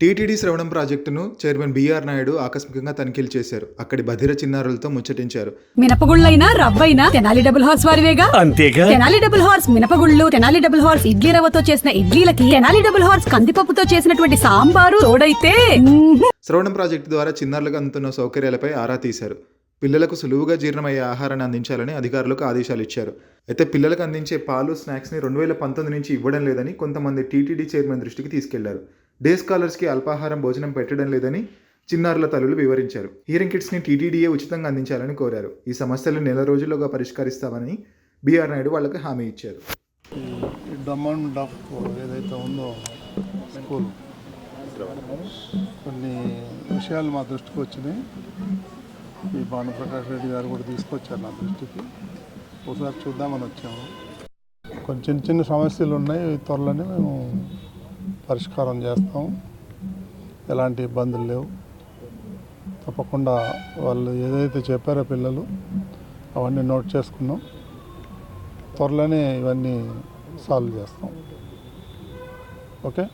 TTD శ్రవణం ప్రాజెక్టును chairman BR Naidu ఆకస్మికంగా తనిఖీలు చేశారు. అక్కడి బధిర చిన్నారులతో ముచ్చటించారు. మినపగుళ్ళైనా రవ్వైనా తెనాలి డబుల్ హార్స్ వారివేగా? అంతేగా? తెనాలి డబుల్ హార్స్ మినపగుళ్ళు తెనాలి డబుల్ హార్స్ ఇడ్లీ రవ్వతో చేసిన ఇడ్లీలకి తెనాలి డబుల్ హార్స్ కందిపప్పుతో చేసినటువంటి సాంబారు తోడైతే. శ్రవణం ప్రాజెక్టు ద్వారా చిన్నారులకు అందుతున్న సౌకర్యాలపై ఆరా తీశారు. పిల్లలకు సులువుగా జీర్ణమయ్యే ఆహారాన్ని అందించాలని అధికారులకు ఆదేశాలు ఇచ్చారు. అయితే పిల్లలకు అందించే పాలు స్నాక్స్ని రెండు వేల పంతొమ్మిది నుంచి ఇవ్వడం లేదని కొంతమంది టీటీడీ చైర్మన్ దృష్టికి తీసుకెళ్ళారు. డే స్కాలర్స్కి అల్పాహారం భోజనం పెట్టడం లేదని చిన్నారుల తల్లులు వివరించారు. హియరింగ్ కిట్స్ని టీటీడీఏ ఉచితంగా అందించాలని కోరారు. ఈ సమస్యలు నెల రోజుల్లోగా పరిష్కరిస్తామని బీఆర్ నాయుడు వాళ్ళకి హామీ ఇచ్చారు. ఈ డమాండ్ ఆఫ్ ఏదైతే ఉందో స్కూల్ కొన్ని విషయాలు మా దృష్టికి వచ్చినాయి. ఈ భానుప్రకాష్ రెడ్డి గారు కూడా తీసుకొచ్చారు నా దృష్టికి. ఒకసారి చూద్దామని వచ్చాము. కొన్ని చిన్న చిన్న సమస్యలు ఉన్నాయి త్వరలోనే మేము పరిష్కారం చేస్తాం. ఎలాంటి ఇబ్బందులు లేవు. తప్పకుండా వాళ్ళు ఏదైతే చెప్పారో పిల్లలు అవన్నీ నోట్ చేసుకున్నాం. త్వరలోనే ఇవన్నీ సాల్వ్ చేస్తాం. ఓకే?